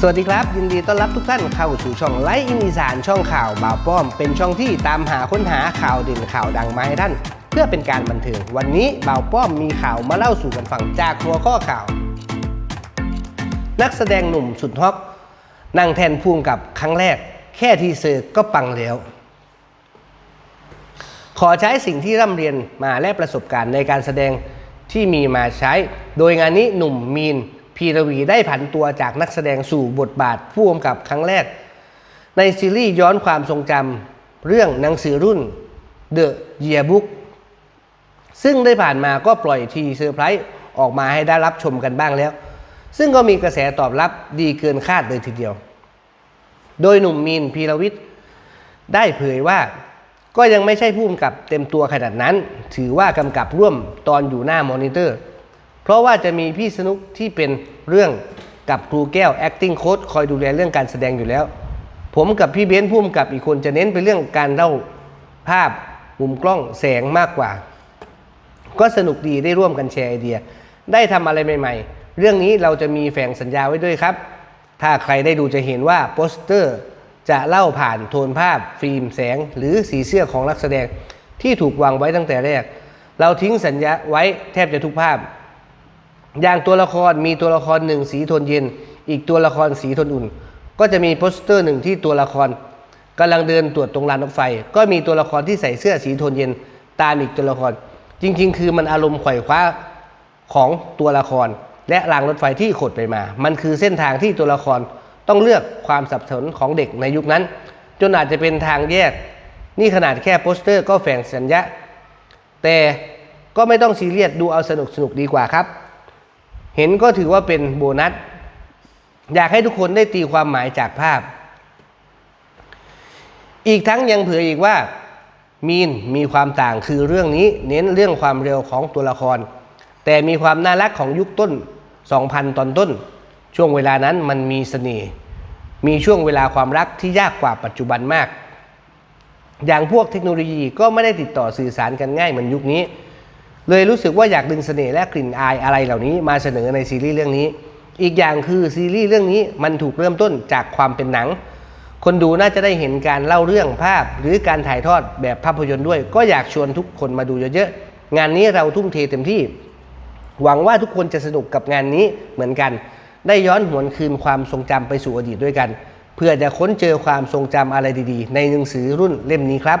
สวัสดีครับ ยินดีต้อนรับทุกท่านเข้าสู่ช่องไลฟ์อินอีสานช่องข่าวบ่าวป้อม เป็นช่องที่ตามหาค้นหาข่าวเด่นข่าวดังมาให้ท่าน เพื่อเป็นการบันเทิงวันนี้บ่าวป้อมมีข่าวมาเล่าสู่กันฟังจากหัวข้อข่าว นักแสดงหนุ่มสุดฮอกนั่งแทนภูมิกับครั้งแรก แค่ทีเซอร์ก็ปังแล้ว ขอใช้สิ่งที่ร่ำเรียนมาและประสบการณ์ในการแสดงที่มีมาใช้ โดยงานนี้หนุ่มมีน พีรวีได้ผันตัวจากนักแสดงสู่บทบาทผู้กำกับครั้งแรก ในซีรีส์ย้อนความทรงจำเรื่องหนังสือรุ่น The Yearbook ซึ่งได้ผ่านมาก็ปล่อยทีเซอร์ไพรส์ออกมาให้ได้รับชมกันบ้างแล้ว ซึ่งก็มีกระแสตอบรับดีเกินคาดเลยทีเดียว โดยหนุ่มมีนพีรวิทย์ได้เผยว่าก็ยังไม่ใช่ผู้กำกับเต็มตัวขนาดนั้น ถือว่ากำกับร่วมตอนอยู่หน้ามอนิเตอร์ เพราะว่าจะมีพี่สนุกที่เป็นเรื่องกับครูแก้ว acting coach คอยดูแลเรื่องการแสดงอยู่แล้ว ผมกับพี่เบนซ์ผู้กำกับอีกคนจะเน้นไปเรื่องการเล่าภาพมุมกล้องแสงมากกว่า ก็สนุกดีได้ร่วมกันแชร์ไอเดีย ได้ทำอะไรใหม่ๆ เรื่องนี้เราจะมีแฝงสัญญาไว้ด้วยครับ ถ้าใครได้ดูจะเห็นว่าโปสเตอร์จะเล่าผ่านโทนภาพ ฟิล์มแสง หรือสีเสื้อของนักแสดงที่ถูกวางไว้ตั้งแต่แรก เราทิ้งสัญญาไว้แทบจะทุกภาพ อย่างตัวละครมีตัวละครหนึ่งสีโทนเย็น อีกตัวละครสีโทนอุ่น ก็จะมีโปสเตอร์หนึ่งที่ตัวละครกำลังเดินตรวจตรงลานรถไฟ ก็มีตัวละครที่ใส่เสื้อสีโทนเย็น ตามอีกตัวละคร จริง ๆ คือมันอารมณ์ไขว่คว้าของตัวละคร และรางรถไฟที่ขดไปมา มันคือเส้นทางที่ตัวละครต้องเลือกความสับสนของเด็กในยุคนั้น จนอาจจะเป็นทางแยก นี่ขนาดแค่โปสเตอร์ก็แฝงสัญญาแต่ก็ไม่ต้องซีเรียสดูเอาสนุกสนุกดีกว่าครับ เห็นก็ถือว่าเป็นโบนัส อยากให้ทุกคนได้ตีความหมายจากภาพ อีกทั้งยังเผยอีกว่า มีนมีความต่างคือเรื่องนี้เน้นเรื่องความเร็วของตัวละคร แต่มีความน่ารักของยุคต้น 2000 ตอนต้น ช่วงเวลานั้นมันมีเสน่ห์มีช่วงเวลาความรักที่ยากกว่าปัจจุบันมาก อย่างพวกเทคโนโลยีก็ไม่ได้ติดต่อสื่อสารกันง่ายเหมือนยุคนี้ เลยรู้สึกว่าอยากดึงเสน่ห์และกลิ่นอายอะไรเหล่านี้มาเสนอในซีรีส์เรื่องนี้ อีกอย่างคือซีรีส์เรื่องนี้มันถูกเริ่มต้นจากความเป็นหนัง คนดูน่าจะได้เห็นการเล่าเรื่องภาพ หรือการถ่ายทอดแบบภาพยนตร์ด้วย ก็อยากชวนทุกคนมาดูเยอะๆ งานนี้เราทุ่มเทเต็มที่ หวังว่าทุกคนจะสนุกกับงานนี้เหมือนกัน ได้ย้อนหวนคืนความทรงจำไปสู่อดีตด้วยกัน เพื่อจะค้นเจอความทรงจำอะไรดีๆ ในหนังสือรุ่นเล่มนี้ครับ